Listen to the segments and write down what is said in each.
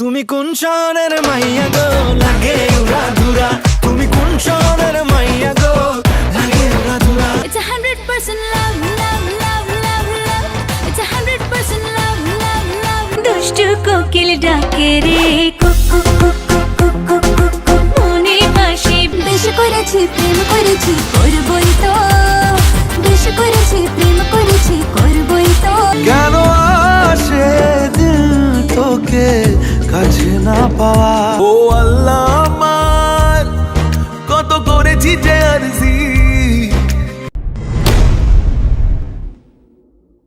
তুমি কোন শহরের মাইয়া গো? লাগে উড়া ধুরা। তুমি কোন শহরের মাইয়া গো? লাগে উড়া ধুরা। It's a hundred percent love, love, love, love, love. It's a hundred percent love, love, love. দুষ্টু কোকিল ডাকে রে কুক কুক কুক কুক কুক কুক কুক কুক মনে বাসি বেশ করেছি প্রেম করেছি করবই তো। বেশ করেছি প্রেম করেছি করবই তো। কেন আসে দিল তোকে? না পাওয়া। ও আল্লাহ আমার কত করেছি যে আরজি।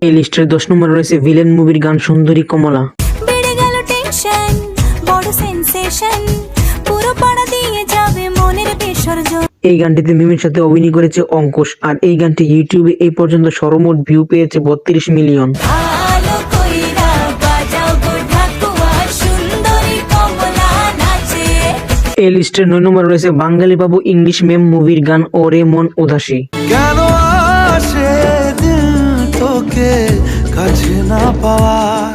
এই লিস্টের দশ নম্বর রয়েছে ভিলেন মুভির গান সুন্দরী কমলা। বেড়ে গেল টেনশন বড় সেন্সেশন পুরো পাড়া দিয়ে যাবে মনের বিসর্জন। এই গানটিতে মিমির সাথে অভিনয় করেছে অঙ্কুশ আর এই গানটি ইউটিউবে এই পর্যন্ত সর্বমোট ভিউ পেয়েছে বত্রিশ মিলিয়ন এই লিস্টের নয় নম্বর রয়েছে বাঙালি বাবু ইংলিশ মেম মুভির গান ওরে মন উদাসী। কেন আসে তোকে কাছে না পাওয়ার?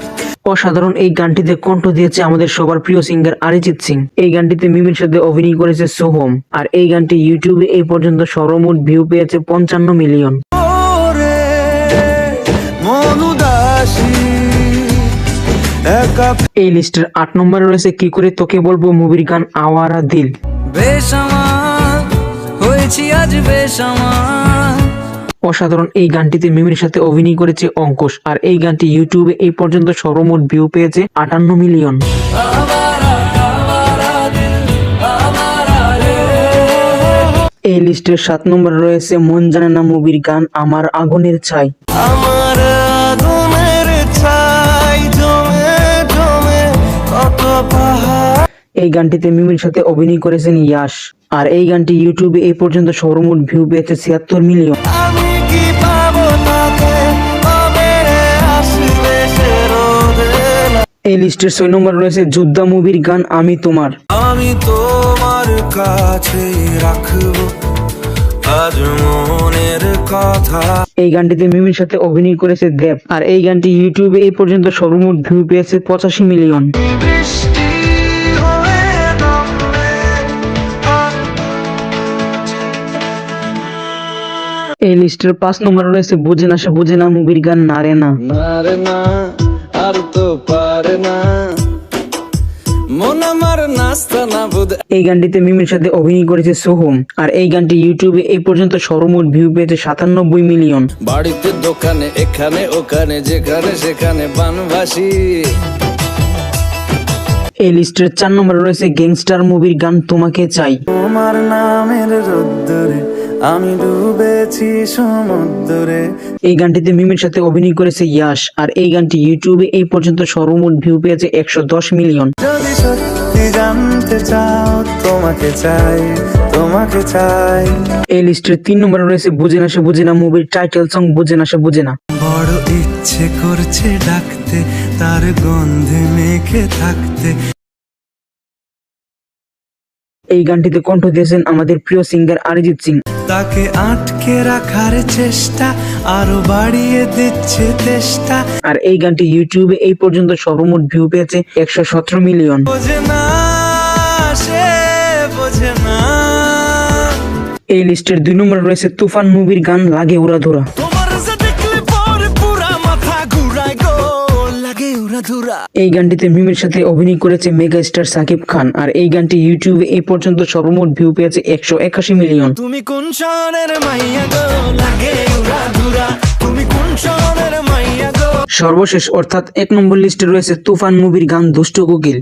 অসাধারণ এই গানটিতে কণ্ঠ দিয়েছে আমাদের সবার প্রিয় সিঙ্গার অরিজিৎ সিং। এই গানটিতে মিমির সাথে অভিনয় করেছে সোহম। আর এই গানটি ইউটিউবে এই পর্যন্ত সর্বমোট ভিউ পেয়েছে পঞ্চান্ন মিলিয়ন এই লিস্টের আট নম্বরে রয়েছে কি করে তোকে বলব মুভির গান আওয়ারা দিল। হয়েছি আজ অসাধারণ এই গানটিতে মিমির সাথে অভিনয় করেছে অঙ্কুশ আর এই গানটি ইউটিউবে এই পর্যন্ত সর্বমোট ভিউ পেয়েছে আটান্ন মিলিয়ন। এই লিস্টের সাত নম্বরে রয়েছে মন জানে না মুভির গান আমার আগুনের ছাই। আমার এই গানটিতে মিমির সাথে অভিনয় করেছেন ইয়াশ। আর এই গানটি ইউটিউবে এই পর্যন্ত সর্বমোট ভিউ পেয়েছে ছিয়াত্তর মিলিয়ন। এই লিস্টের ছয় নম্বরে রয়েছে যোদ্ধা মুভির গান আমি তোমার। আমি তোমার কাছে রাখব এই গানটিতে মিমির সাথে অভিনয় করেছে দেব। আর এই গানটি ইউটিউবে এই পর্যন্ত সর্বমোট ভিউ পেয়েছে পঁচাশি মিলিয়ন। এই লিস্টের পাঁচ নম্বরে রয়েছে বুঝে না সে বুঝে না মুভির গান নারে না। নারে না আর তো পারে না। এই গানটিতে মিমির সাথে অভিনয় করেছে সোহম আর এই গানটি ইউটিউবে এই পর্যন্ত সর্বমোট ভিউ পেয়েছে সাতানব্বই মিলিয়ন বাড়িতে দোকানে এখানে ওখানে যেখানে সেখানে বানবাসী এই লিস্টের চার নম্বরে রয়েছে গ্যাংস্টার মুভির গান তোমাকে চাই। তোমার নামের রোদ্দুরে আমি ডুবেছি সমুদ্রে। এই গানটিতে মিমির সাথে অভিনয় করেছে ইয়াশ আর এই গানটি ইউটিউবে এই পর্যন্ত সর্বমোট ভিউ পেয়েছে একশো দশ মিলিয়ন। যদি সত্যি জানতে চাও তোমাকে চাই তোমাকে চাই। এই লিস্টের তিন নম্বরে রয়েছে বুঝে না সে বুঝে না মুভির টাইটেল সং বুঝে না সে বুঝে না। বড় ইচ্ছে করছে ডাকতে তার গন্ধে মেখে থাকতে। এই গানটিতে কণ্ঠ দিয়েছেন আমাদের প্রিয় সিঙ্গার অরিজিৎ সিং। তাকে আটকে রাখার চেষ্টা আরও বাড়িয়ে দিচ্ছে চেষ্টা আর এই গানটি ইউটিউবে এই পর্যন্ত সর্বমোট ভিউ পেয়েছে একশো সতেরো মিলিয়ন। এই লিস্টের দুই নম্বরে রয়েছে তুফান মুভির গান লাগে উড়া এই গানটিতে মিমের সাথে অভিনয় করেছে মেগা স্টার সাকিব খান আর এই গানটি ইউটিউবে এই পর্যন্ত সর্বমোট ভিউ পেয়েছে একশো একাশি মিলিয়ন। তুমি কোন শহরের মাইয়া গো? লাগে তুমি কোন শহরের মাইয়া গো? সর্বশেষ অর্থাৎ এক নম্বর লিস্টে রয়েছে তুফান মুভির গান দুষ্ট কোকিল।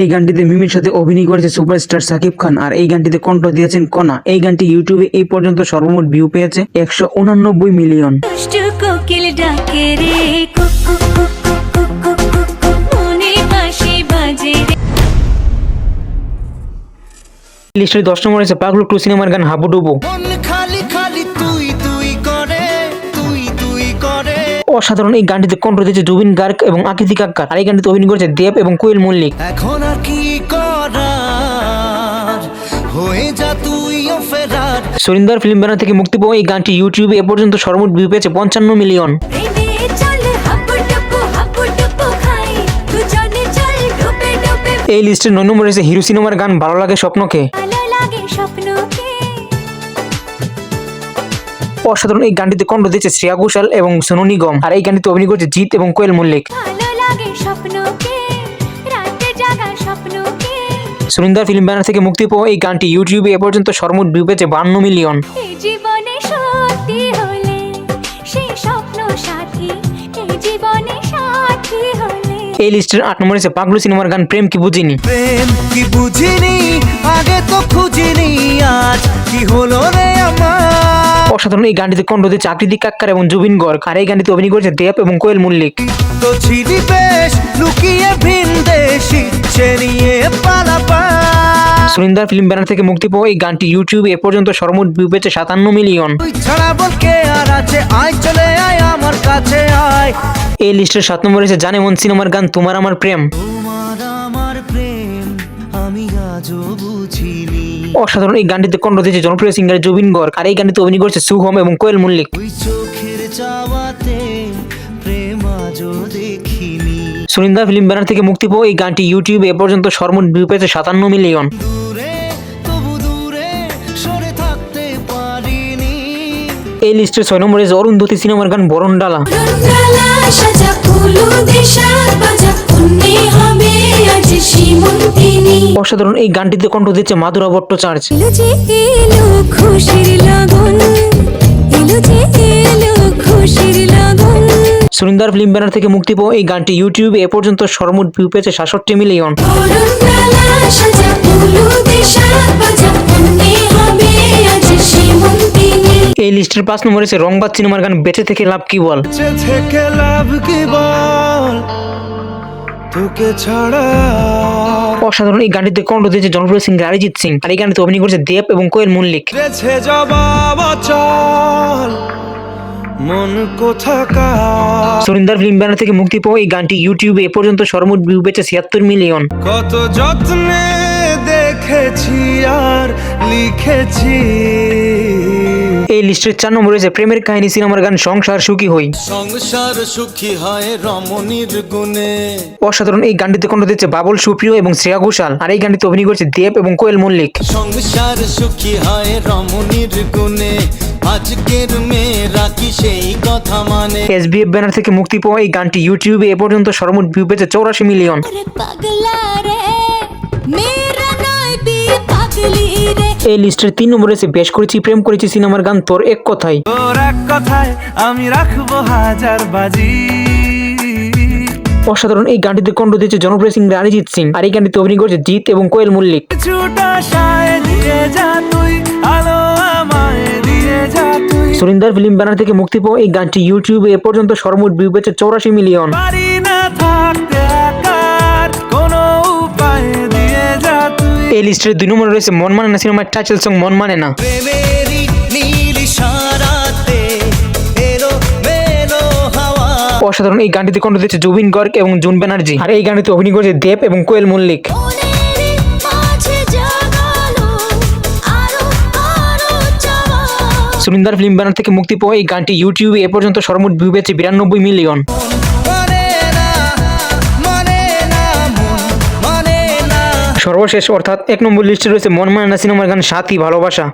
এই গানটিতে মিমির সাথে অভিনয় করেছে সুপারস্টার সাকিব খান আর এই গানটিতে কণ্ঠ দিয়েছেন কনা এই গানটি ইউটিউবে এই পর্যন্ত সর্বমোট ভিউ পেয়েছে একশো উনানব্বই মিলিয়ন লিস্টের দশ নম্বর আছে পাগলু টু সিনেমার গান হাবুডুবু। অসাধারণ এই গানটিতে কণ্ঠ দিয়েছে জুবিন গার্গ এবং আকৃতি কাক্কার। আর এই গানটিতে অভিনয় করেছে দেব এবং কোয়েল মল্লিক। এখন সুরিন্দর ফিল্ম ব্যানার থেকে মুক্তি পাওয়া এই গানটি ইউটিউবে এ পর্যন্ত সর্বমোট ভিউ পেয়েছে পঞ্চান্ন মিলিয়ন। এই লিস্টে নয় নম্বর রয়েছে হিরো সিনেমার গান ভালো লাগে স্বপ্নকে। অসাধারণ এই গানটিতে কণ্ঠ দিয়েছে শ্রেয়া ঘোষাল এবং সোনু নিগম। আর এই গানটিতে অভিনয় করেছে জিৎ এবং কোয়েল মল্লিক। সুরিন্দর ফিল্ম ব্যানার থেকে মুক্তি পাওয়া এই গানটি ইউটিউবে এ পর্যন্ত সর্বমোট ভিউ পেয়েছে বান্ন মিলিয়ন। এই জীবনে সত্যি হলে সেই স্বপ্ন সাথী। এই জীবনে সাথী হলে। এই লিস্টের আট নম্বরে আছে পাগলু সিনেমার গান প্রেম কি বুঝিনি। প্রেম কি বুঝিনি আগে তো খুঁজিনি আজ কি হলো রে আমার? অসাধারণ এই গানটিতে কণ্ঠ দিয়েছে আকৃতি কাক্কার এবং জুবিন গর্গ। আর এই গানটিতে অভিনয় করেছে দেব এবং কোয়েল মল্লিক। তো ছিলি বেশ লুকিয়ে ভিন দেশ ইচ্ছে পালাপা। সুরিন্দার ফিল্ম ব্যানার থেকে মুক্তি পাওয়া এই গানটি ইউটিউবে এ পর্যন্ত সর্বমোট ভিউ পেয়েছে সাতান্ন মিলিয়ন। এই লিস্টের সাত নম্বরে আছে জানে মন সিনেমার গান তোমার আমার প্রেম। তোমার আমার প্রেম আমি আজও অসাধারণ এই গানটিতে কণ্ঠ দিয়েছে জনপ্রিয় সিঙ্গার জুবিন গর্গ। আর এই গানটিতে অভিনয় করেছে সুহম এবং কোয়েল মল্লিক। সুরিন্দা ফিল্ম ব্যানার থেকে মুক্তি পাওয়া এই গানটি ইউটিউবে এ পর্যন্ত সর্বনিম্ন ভিউ পেয়েছে সাতান্ন মিলিয়ন। এই লিস্টের ছয় নম্বরে আছে অরুন্ধতী সিনেমার গান বরণ ডালা। অসাধারণ এই গানটিতে কণ্ঠ দিচ্ছে মাধুরা ভট্টাচার্য। যে যে সুরিন্দার ফিল্ম ব্যানার থেকে মুক্তি পাওয়া এই গানটি ইউটিউবে এ পর্যন্ত সর্বমোট ভিউ পেয়েছে সাতষট্টি মিলিয়ন। এই লিস্টের পাঁচ নম্বরে আছে রংবাদ সিনেমার গান বেঁচে থেকে লাভ কি বল? থেকে লাভ কি বল? তোকে ছাড়া অসাধারণ এই গানটিতে কণ্ঠ দিয়েছে জনপ্রিয় সিং অরিজিৎ সিং আর এই গানটিতে অভিনয় করেছে দেব এবং কোয়েল মল্লিক। মন কোথাকার? সুরিন্দার ফিল্ম ব্যানার থেকে মুক্তি পাওয়া এই গানটি ইউটিউবে এ পর্যন্ত সর্বমোট ভিউ পেয়েছে ছিয়াত্তর মিলিয়ন। কত যত্নে দেখেছি আর লিখেছি। এই লিস্টের চার নম্বরে রয়েছে প্রেমের কাহিনী সিনেমার গান সংসার সুখী হই। সংসার সুখী হয় রমণীর গুণে। অসাধারণ এই গানটিতে কণ্ঠ দিয়েছে বাবুল সুপ্রিয় এবং শ্রেয়া ঘোষাল। আর এই গানটিতে অভিনয় করেছে দেব এবং কোয়েল মল্লিক। সংসার সুখী হয় রমণীর গুণে। আজকের মেয়েরা কি সেই কথা মানে? এস ব্যানার থেকে মুক্তি পাওয়া এই গানটি ইউটিউবে এ পর্যন্ত সর্বমোট ভিউ পেয়েছে চৌরাশি মিলিয়ন। अरे এই লিস্টের তিন নম্বরে রয়েছে বেশ করেছি প্রেম করেছি সিনেমার গান তোর এক কথাই তোর এক কথায় আমি রাখব হাজার বাজি। অসাধারণ এই গানটিতে কণ্ঠ দিয়েছে জনপ্রিয় সিং অরিজিৎ সিং আর এই গানটিতে অভিনয় করেছে জিৎ এবং কোয়েল মল্লিক। সুরিন্দার ফিল্ম ব্যানার থেকে মুক্তি পাওয়া এই গানটি ইউটিউবে এ পর্যন্ত সর্বমোট ভিউ পেয়েছে চৌরাশি মিলিয়ন। এই লিস্টের দুই নম্বরে রয়েছে মন মানে না সিনেমার টাইটেল সং মন মানে না। প্রেমেরই নীল ইশারাতে এলো মেলো হাওয়া। অসাধারণ এই গানটিতে কণ্ঠ দিয়েছে জুবিন গর্গ এবং জুন ব্যানার্জি। আর এই গানটিতে অভিনয় করেছে দেব এবং কোয়েল মল্লিক। সুরিন্দার ফিল্ম ব্যানার থেকে মুক্তি পাওয়া এই গানটি ইউটিউবে এ পর্যন্ত সর্বমোট ভিউ পেয়েছে বিরানব্বই মিলিয়ন। সর্বশেষ অর্থাৎ এক নম্বর লিস্টে রয়েছে মন মানে না সিনেমার গান সাথী ভালোবাসা।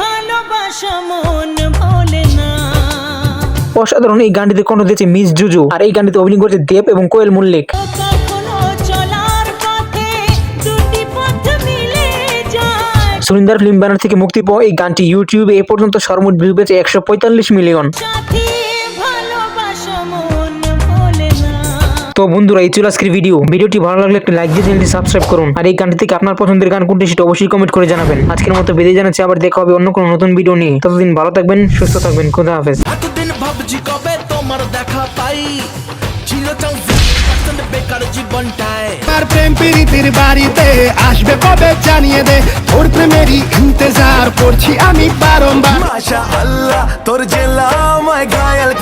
ভালোবাসা মন ভোলে না। অসাধারণ এই গানটিতে কণ্ঠ দিয়েছে মিস জুজু আর এই গানটিতে অভিনয় করেছে দেব এবং কোয়েল মল্লিক। সুরিন্দার ফিল্ম ব্যানার থেকে মুক্তি পাওয়া এই গানটি ইউটিউবে এ পর্যন্ত সর্বমোট ভিউ পেয়েছে একশো পঁয়তাল্লিশ মিলিয়ন। তো বন্ধুরা এই ছিল আজকের ভিডিও ভিডিওটি ভালো লাগলে একটা লাইক দিয়ে চ্যানেলটি সাবস্ক্রাইব করুন। আর এই গানটি থেকে আপনার পছন্দের গান কোনটি সেটা অবশ্যই কমেন্ট করে জানাবেন। আজকের মতো বেঁধে জানাচ্ছি আবার দেখা হবে অন্য কোনো নতুন ভিডিও নিয়ে। ততদিন ভালো থাকবেন সুস্থ থাকবেন খোদা হাফেজ। এতদিন ভাবছি কবে তোমার দেখা পাই? ছিল বেকার জীবনটায়। আর প্রেম প্রীতির বাড়িতে আসবে কবে জানিয়ে দে। তোর প্রেমেরই ইন্তজার করছি আমি বারংবার। মাশা আল্লাহ তোর জেলা আমায় ঘায়াল